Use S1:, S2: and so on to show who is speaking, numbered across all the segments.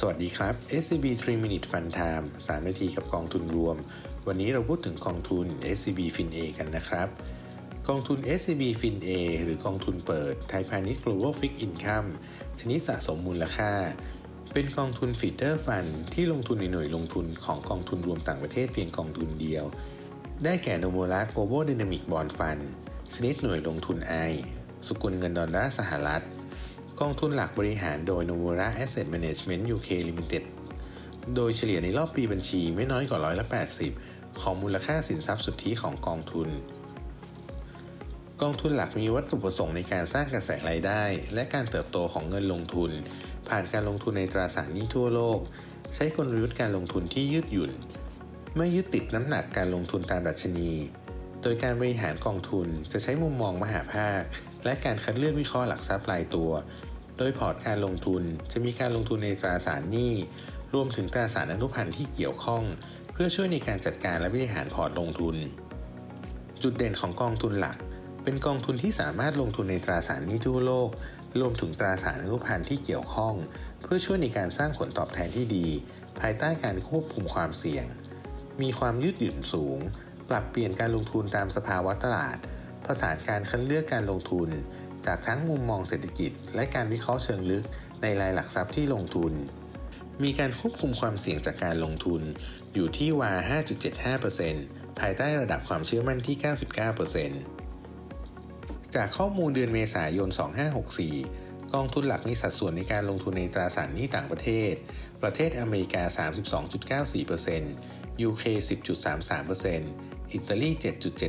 S1: สวัสดีครับ SCB 3 Minute Fun Time 3 นาทีกับกองทุนรวม วันนี้เราพูดถึงกองทุน SCB FinA กันนะครับ กองทุน SCB FinA หรือกองทุนเปิด ไทยพาณิชย์ Global Fixed Income ชนิดสะสมมูลค่า เป็นกองทุนฟีเดอร์ฟันที่ลงทุนในหน่วยลงทุนของกองทุนรวมต่างประเทศเพียงกองทุนเดียว ได้แก่โนโมระ Global Dynamic Bond Fund ชนิดหน่วยลงทุน I สกุลเงินดอลลาร์สหรัฐ กองทุนหลักบริหารโดย Nomura Asset Management UK Limited โดยเฉลี่ยในรอบปีบัญชีไม่น้อยกว่าร้อยละ80 ของมูลค่าสินทรัพย์สุทธิของกองทุน กองทุนหลักมีวัตถุประสงค์ในการสร้างกระแสรายได้ และการเติบโตของเงินลงทุน ผ่านการลงทุนในตราสารหนี้ทั่วโลก ใช้กลยุทธ์การลงทุนที่ยืดหยุ่น ไม่ยึดติดน้ำหนักการลงทุนตามดัชนี โดยการบริหารกองทุนจะใช้มุมมองมหาภาค และการคัดเลือกวิเคราะห์หลักทรัพย์รายตัว โดยพอร์ตการลงทุนจะมีการลงทุนในตราสารหนี้ รวมถึงตราสารอนุพันธ์ที่เกี่ยวข้อง เพื่อช่วยในการจัดการและบริหารพอร์ตลงทุน จุดเด่นของกองทุนหลัก เป็นกองทุนที่สามารถลงทุนในตราสารหนี้ทั่วโลก รวมถึงตราสารอนุพันธ์ที่เกี่ยวข้อง เพื่อช่วยในการสร้างผลตอบแทนที่ดี ภายใต้การควบคุมความเสี่ยง มีความยืดหยุ่นสูง ปรับเปลี่ยนการลงทุนตามสภาวะตลาด ผสานการคัดเลือกการลงทุน จากทั้งมุมมองเศรษฐกิจ และการวิเคราะห์เชิงลึกในรายหลักทรัพย์ที่ลงทุน มีการควบคุมความเสี่ยงจากการลงทุน อยู่ที่วา 5.75%ภายใต้ระดับความเชื่อมั่นที่ 99%จากข้อมูลเดือนเมษายน 2564กองทุนหลักมีสัดส่วนในการลงทุนในตราสารหนี้ต่างประเทศ ประเทศอเมริกา 32.94% UK 10.33%อิตาลี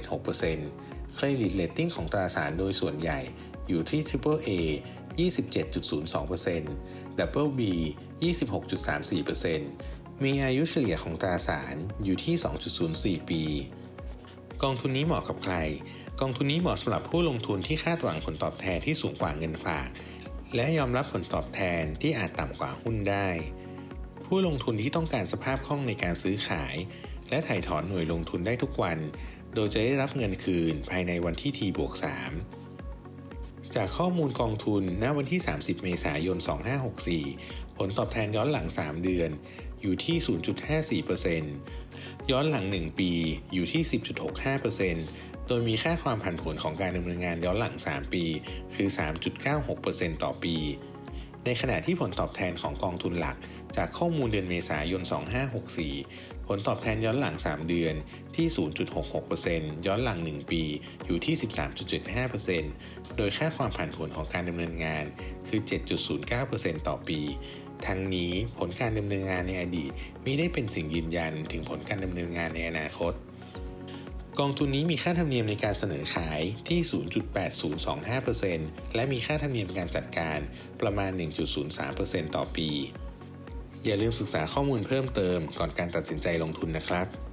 S1: 7.76%เครดิตเลตติ้งของตราสารโดยส่วนใหญ่ อยู่ที่ Triple A 27.02% Double B 26.34%มีอายุเฉลี่ยของตราสารอยู่ที่ 2.04 ปี กองทุนนี้เหมาะกับใคร กองทุนนี้เหมาะสำหรับผู้ลงทุนที่คาดหวังผลตอบแทนที่สูงกว่าเงินฝาก และยอมรับผลตอบแทนที่อาจต่ำกว่าหุ้นได้ ผู้ลงทุนที่ต้องการสภาพคล่องในการซื้อขาย และถ่ายถอนหน่วยลงทุนได้ทุกวัน โดยจะได้รับเงินคืนภายในวันที่ T บวก3 จากข้อมูลกองทุนณวันที่ 30 เมษายน 2564 ผลตอบแทนย้อนหลัง 3 เดือน อยู่ที่ 0.54%ย้อนหลัง 1 ปีอยู่ที่ 10.65%โดยมีค่าความผันผวนของการดำเนินงานย้อนหลัง 3 ปี คือ 3.96%ต่อปี ในขณะที่ผลตอบแทนของกองทุนหลัก จากข้อมูลเดือนเมษายน 2564 ผลตอบแทนย้อนหลัง 3 เดือนที่ 0.66%ย้อนหลัง 1 ปีอยู่ที่ 13.75%โดยค่าความผันผวนของการดำเนินงานคือ 7.09%ต่อปี ทั้งนี้ผลการดำเนินงานในอดีตมิได้เป็นสิ่งยืนยันถึงผลการดำเนินงานในอนาคต กองทุนนี้มีค่าธรรมเนียมในการเสนอขายที่ 0.8025%และมีค่าธรรมเนียมการจัดการประมาณ 1.03%ต่อปี อย่าลืมศึกษาข้อมูลเพิ่มเติมก่อนการตัดสินใจลงทุนนะครับ